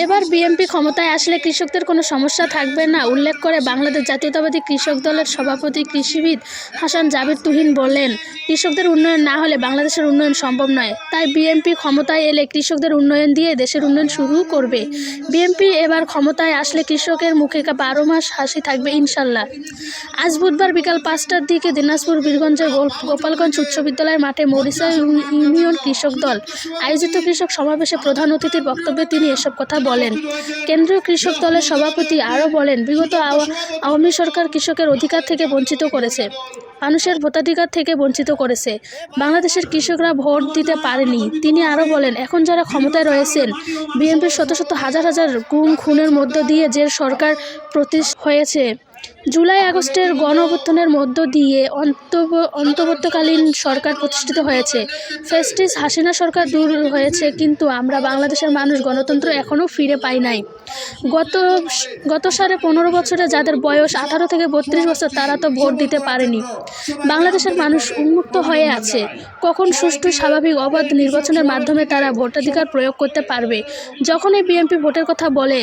এবার বিএনপি ক্ষমতায় আসলে কৃষকদের কোনো সমস্যা থাকবে না, উল্লেখ করে বাংলাদেশ জাতীয়তাবাদী কৃষক দলের সভাপতি কৃষিবিদ হাসান জাবির তুহিন বলেন কৃষকদের উন্নয়ন না হলে বাংলাদেশের উন্নয়ন সম্ভব নয়। তাই বিএনপি ক্ষমতায় এলে কৃষকদের উন্নয়ন দিয়ে দেশের উন্নয়ন শুরু করবে। বিএনপি এবার ক্ষমতায় আসলে কৃষকের মুখে বারো মাস হাসি থাকবে ইনশাল্লাহ। আজ বুধবার বিকাল পাঁচটার দিকে দিনাজপুর বীরগঞ্জের গোপালগঞ্জ উচ্চ বিদ্যালয়ের মাঠে মরিসা ইউনিয়ন কৃষক দল আয়োজিত কৃষক সমাবেশে প্রধান অতিথির বক্তব্যে তিনি এসব কথা বলেন। কেন্দ্রীয় কৃষক দলের সভাপতি আরও বলেন বিগত আওয়ামী সরকার কৃষকের অধিকার থেকে বঞ্চিত করেছে। মানুষের ভোটাধিকার থেকে বঞ্চিত করেছে। বাংলাদেশের কৃষকরা ভোট দিতে পারেনি। তিনি আরও বলেন এখন যারা ক্ষমতায় রয়েছেন বিএনপির শত শত হাজার হাজার গুম খুনের মধ্য দিয়ে যে সরকার প্রতিষ্ঠ হয়েছে জুলাই আগস্টের গণ অভ্যুত্থানের মধ্য দিয়ে অন্তর্বর্তীকালীন সরকার প্রতিষ্ঠিত হয়েছে। ফেস্টিস হাসিনা সরকার দূর হয়েছে, কিন্তু আমরা বাংলাদেশের মানুষ, গণতন্ত্র এখনও ফিরে পাই নাই। গত গত সাড়ে পনেরো বছরে যাদের বয়স আঠারো থেকে বত্রিশ বছর, তারা তো ভোট দিতে পারেনি। বাংলাদেশের মানুষ উন্মুক্ত হয়ে আছে। কখন সুষ্ঠু, স্বাভাবিক, অবাধ নির্বাচনের মাধ্যমে তারা ভোটাধিকার প্রয়োগ করতে পারবে? যখনই বিএনপি ভোটের কথা বলে,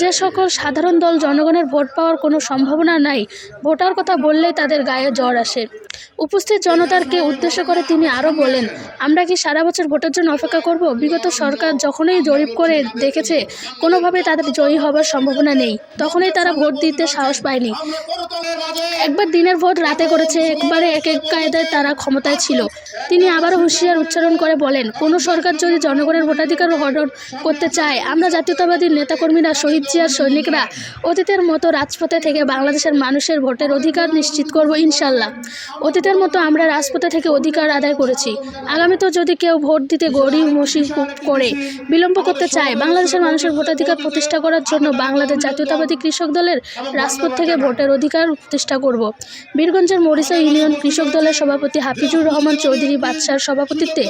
যে সকল সাধারণ দল জনগণের ভোট পাওয়ার কোনো সম্ভাবনা নাই। ভোটার কথা বললেই তাদের গায়ে জ্বর আসে। উপস্থিত জনতারকে উদ্দেশ্য করে তিনি আরও বলেন, আমরা কি সারা বছর ভোটের জন্য অপেক্ষা করব? বিগত সরকার যখনই জরিপ করে দেখেছে, কোনোভাবে তাদের জয়ী হবার সম্ভাবনা নেই। তখনই তারা ভোট দিতে সাহস পায়নি। একবার দিনের ভোট রাতে করেছে, একবারে এক এক কায়দায় তারা ক্ষমতায় ছিল। তিনি আবারও হুঁশিয়ার উচ্চারণ করে বলেন, কোনো সরকার যদি জনগণের ভোটাধিকার হরণ করতে চায়, আমরা জাতীয়তাবাদী নেতাকর্মীরা, শহীদ জিয়ার সৈনিকরা, অতীতের মতো রাজপথে থেকে বাংলাদেশের মানুষের ভোটের অধিকার নিশ্চিত করব ইনশাল্লাহ। অতীতের মতো আমরা রাজপথে থেকে অধিকার আদায় করেছি। আগামীতেও যদি কেউ ভোট দিতে গরিব মসিব করে বিলম্ব করতে চায়, বাংলাদেশের মানুষের ভোটাধিকার প্রতিষ্ঠা করার জন্য বাংলাদেশ জাতীয়তাবাদী কৃষক দলের রাজপথ থেকে ভোটের অধিকার প্রতিষ্ঠা করব। বীরগঞ্জের মরিসা ইউনিয়ন কৃষক দলের সভাপতি হাফিজুর রহমান চৌধুরী বাদশার সভাপতিত্বে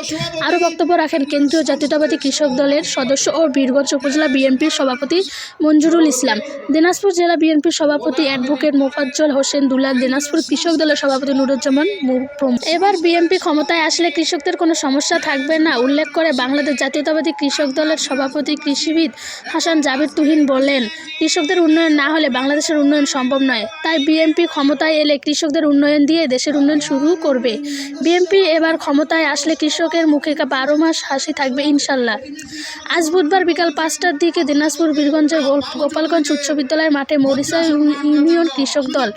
আরও বক্তব্য রাখেন কেন্দ্রীয় জাতীয়তাবাদী কৃষক দলের সদস্য ও বীরগঞ্জ উপজেলা বিএনপির সভাপতি মঞ্জুরুল ইসলাম। দিনাজপুর জেলা বিএনপির সভাপতি অ্যাডভোকেট মোফাজ্জল হোসেন দুলাল, দিনাজপুর কৃষক দলের সভাপতি নুরুজ্জামান এবার বিএনপি ক্ষমতায় আসলে কৃষকদের কোনো সমস্যা থাকবে না, উল্লেখ করে বাংলাদেশ জাতীয়তাবাদী কৃষক দলের সভাপতি কৃষিবিদ হাসান জাবির তুহিন বলেন কৃষকদের উন্নয়ন না হলে বাংলাদেশের উন্নয়ন সম্ভব নয়। তাই বিএনপি ক্ষমতায় এলে কৃষকদের উন্নয়ন দিয়ে দেশের উন্নয়ন শুরু করবে। বিএনপি এবার ক্ষমতায় আসলে কৃষকের মুখে বারো মাস হাসি থাকবে ইনশাল্লাহ। আজ বুধবার বিকাল পাঁচটার দিকে দিনাজপুর বীরগঞ্জের গোপালগঞ্জ উচ্চ বিদ্যালয়ের মাঠে মরিসা ইউ- ইউনিয়ন কৃষক দল।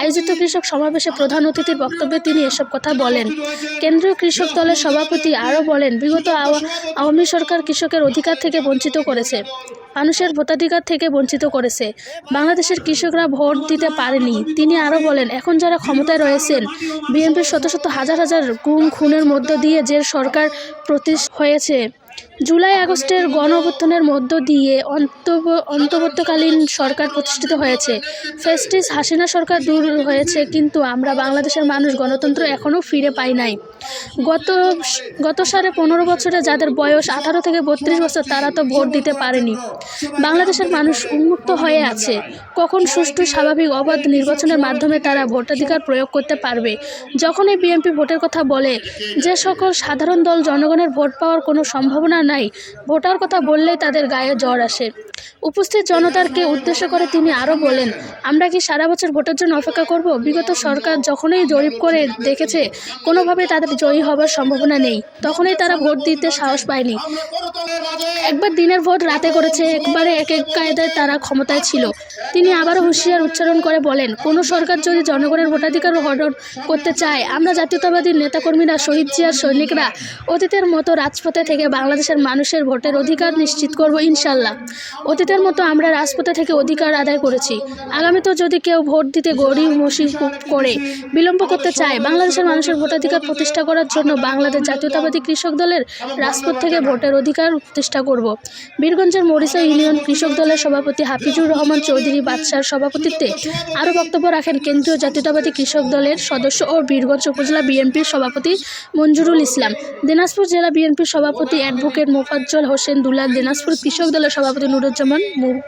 আয়োজিত কৃষক সমাবেশে প্রধান অতিথির বক্তব্যে তিনি এসব কথা বলেন। কেন্দ্রীয় কৃষক দলের সভাপতি আরও বলেন বিগত আওয়ামী সরকার কৃষকের অধিকার থেকে বঞ্চিত করেছে, মানুষের ভোটাধিকার থেকে বঞ্চিত করেছে। বাংলাদেশের কৃষকরা ভোট দিতে পারেনি। তিনি আরও বলেন, এখন যারা ক্ষমতায় রয়েছেন, বিএনপির শত শত হাজার হাজার গুম, খুনের মধ্য দিয়ে যে সরকার প্রতিষ হয়েছে। জুলাই আগস্টের গণ অভ্যুত্থানের মধ্য দিয়ে অন্তর্বর্তীকালীন সরকার প্রতিষ্ঠিত হয়েছে। ফেস্টিস হাসিনা সরকার দূর হয়েছে, কিন্তু আমরা বাংলাদেশের মানুষ, গণতন্ত্র এখনও ফিরে পাই নাই। গত গত সাড়ে পনেরো বছরে যাদের বয়স আঠারো থেকে বত্রিশ বছর, তারা তো ভোট দিতে পারেনি। বাংলাদেশের মানুষ উন্মুক্ত হয়ে আছে। কখন সুষ্ঠু, স্বাভাবিক, অবাধ নির্বাচনের মাধ্যমে তারা ভোটাধিকার প্রয়োগ করতে পারবে? যখনই বিএনপি ভোটের কথা বলে, যে সকল সাধারণ দল জনগণের ভোট পাওয়ার কোনো সম্ভাবনা নাই। ভোটার কথা বললেই তাদের গায়ে জ্বর আসে। উপস্থিত জনতারকে উদ্দেশ্য করে তিনি আরও বলেন, আমরা কি সারা বছর ভোটের জন্য অপেক্ষা করব? বিগত সরকার যখনই জরিপ করে দেখেছে, কোনোভাবে তাদের জয়ী হবার সম্ভাবনা নেই। তখনই তারা ভোট দিতে সাহস পায়নি। একবার দিনের ভোট রাতে করেছে, একবারে এক এক কায়দায় তারা ক্ষমতায় ছিল। তিনি আবারও হুঁশিয়ার উচ্চারণ করে বলেন, কোনো সরকার যদি জনগণের ভোটাধিকার হরণ করতে চায়, আমরা জাতীয়তাবাদী নেতাকর্মীরা, শহীদ জিয়ার সৈনিকরা, অতীতের মতো রাজপথে থেকে বাংলাদেশের মানুষের ভোটের অধিকার নিশ্চিত করব ইনশাল্লাহ। অতীতের মতো আমরা রাজপথে থেকে অধিকার আদায় করেছি। আগামীতেও যদি কেউ ভোট দিতে গরিব, মসিব করে, বিলম্ব করতে চায়, বাংলাদেশের মানুষের ভোটাধিকার প্রতিষ্ঠা করার জন্য বাংলাদেশ জাতীয়তাবাদী কৃষক দলের রাজপথ থেকে ভোটের অধিকার প্রতিষ্ঠা করব। বীরগঞ্জের মরিসা ইউনিয়ন কৃষক দলের সভাপতি হাফিজুর রহমান চৌধুরী বাদশার সভাপতিত্বে আরও বক্তব্য রাখেন কেন্দ্রীয় জাতীয়তাবাদী কৃষক দলের সদস্য ও বীরগঞ্জ উপজেলা বিএনপির সভাপতি মঞ্জুরুল ইসলাম। দিনাজপুর জেলা বিএনপির সভাপতি অ্যাডভোকেট মোফাজ্জল হোসেন দুলাল, দিনাজপুর কৃষক দলের সভাপতি নুরুজ্জামান someone more